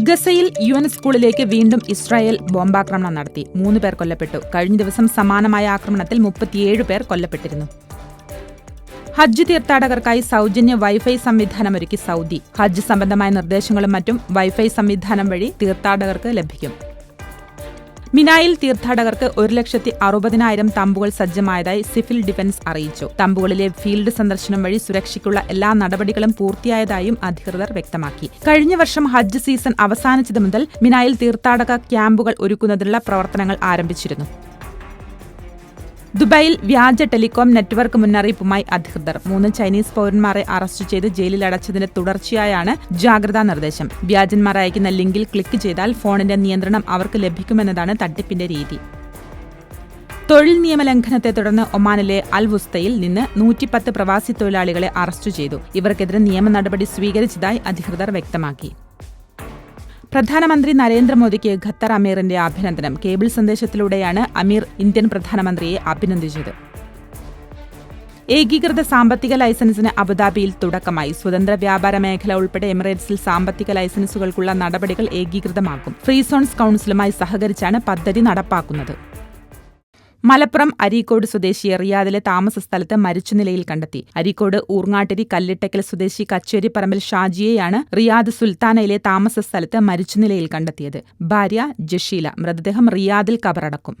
ഗസയിൽ U N സ്കൂളിലേക്ക് വീണ്ടും ഇസ്രായേൽ ബോംബാക്രമണം നടത്തി. മൂന്ന് പേർ കൊല്ലപ്പെട്ടു. കഴിഞ്ഞ ദിവസം സമാനമായ ആക്രമണത്തിൽ മുപ്പത്തിയേഴ് പേർ കൊല്ലപ്പെട്ടിരുന്നു. ഹജ്ജ് തീർത്ഥാടകർക്കായി സൗജന്യ വൈഫൈ സംവിധാനം ഒരുക്കി സൗദി. ഹജ്ജ് സംബന്ധമായ നിർദ്ദേശങ്ങളും മറ്റും വൈഫൈ സംവിധാനം വഴി തീർത്ഥാടകർക്ക് ലഭിക്കും. മിനായിൽ തീർത്ഥാടകർക്ക് ഒരു ലക്ഷത്തി അറുപതിനായിരം തമ്പുകൾ സജ്ജമായതായി സിവിൽ ഡിഫൻസ് അറിയിച്ചു. തമ്പുകളിലെ ഫീൽഡ് സന്ദർശനം വഴി സുരക്ഷയ്ക്കുള്ള എല്ലാ നടപടികളും പൂർത്തിയായതായും അധികൃതർ വ്യക്തമാക്കി. കഴിഞ്ഞ വർഷം ഹജ്ജ് സീസൺ അവസാനിച്ചത് മുതൽ മിനായിൽ തീർത്ഥാടക ക്യാമ്പുകൾ ഒരുക്കുന്നതിനുള്ള പ്രവർത്തനങ്ങൾ ആരംഭിച്ചിരുന്നു. ദുബായിൽ വ്യാജ ടെലികോം നെറ്റ്വർക്ക് മുന്നറിയിപ്പുമായി അധികൃതർ. മൂന്ന് ചൈനീസ് പൌരന്മാരെ അറസ്റ്റ് ചെയ്ത് ജയിലിൽ അടച്ചതിന്റെ തുടർച്ചയായാണ് ജാഗ്രതാ നിർദ്ദേശം. വ്യാജന്മാർ അയക്കുന്ന ലിങ്കിൽ ക്ലിക്ക് ചെയ്താൽ ഫോണിന്റെ നിയന്ത്രണം അവർക്ക് ലഭിക്കുമെന്നതാണ് തട്ടിപ്പിന്റെ രീതി. തൊഴിൽ നിയമലംഘനത്തെ തുടർന്ന് ഒമാനിലെ അൽ വുസ്തയിൽ നിന്ന് നൂറ്റിപ്പത്ത് പ്രവാസി തൊഴിലാളികളെ അറസ്റ്റ് ചെയ്തു. ഇവർക്കെതിരെ നിയമ നടപടി സ്വീകരിച്ചതായി അധികൃതർ വ്യക്തമാക്കി. പ്രധാനമന്ത്രി നരേന്ദ്രമോദിക്ക് ഖത്തർ അമീറിന്റെ അഭിനന്ദനം. കേബിൾ സന്ദേശത്തിലൂടെയാണ് അമീർ ഇന്ത്യൻ പ്രധാനമന്ത്രിയെ അഭിനന്ദിച്ചത്. ഏകീകൃത സാമ്പത്തിക ലൈസൻസിന് അബുദാബിയിൽ തുടക്കമായി. സ്വതന്ത്ര വ്യാപാര മേഖല ഉൾപ്പെടെ എമിറേറ്റ്സിൽ സാമ്പത്തിക ലൈസൻസുകൾക്കുള്ള നടപടികൾ ഏകീകൃതമാക്കും. ഫ്രീ സോൺസ് കൌൺസിലുമായി സഹകരിച്ചാണ് പദ്ധതി നടപ്പാക്കുന്നത്. മലപ്പുറം അരീക്കോട് സ്വദേശിയെ റിയാദിലെ താമസ സ്ഥലത്ത് മരിച്ച നിലയിൽ കണ്ടെത്തി. അരീക്കോട് ഊർങ്ങാട്ടിരി കല്ലിട്ടക്കൽ സ്വദേശി കച്ചേരിപ്പറമ്പിൽ ഷാജിയെയാണ് റിയാദ് സുൽത്താനയിലെ താമസ സ്ഥലത്ത് മരിച്ച നിലയിൽ കണ്ടെത്തിയത്. ഭാര്യ ജഷീല മൃതദേഹം റിയാദിൽ കബറടക്കും.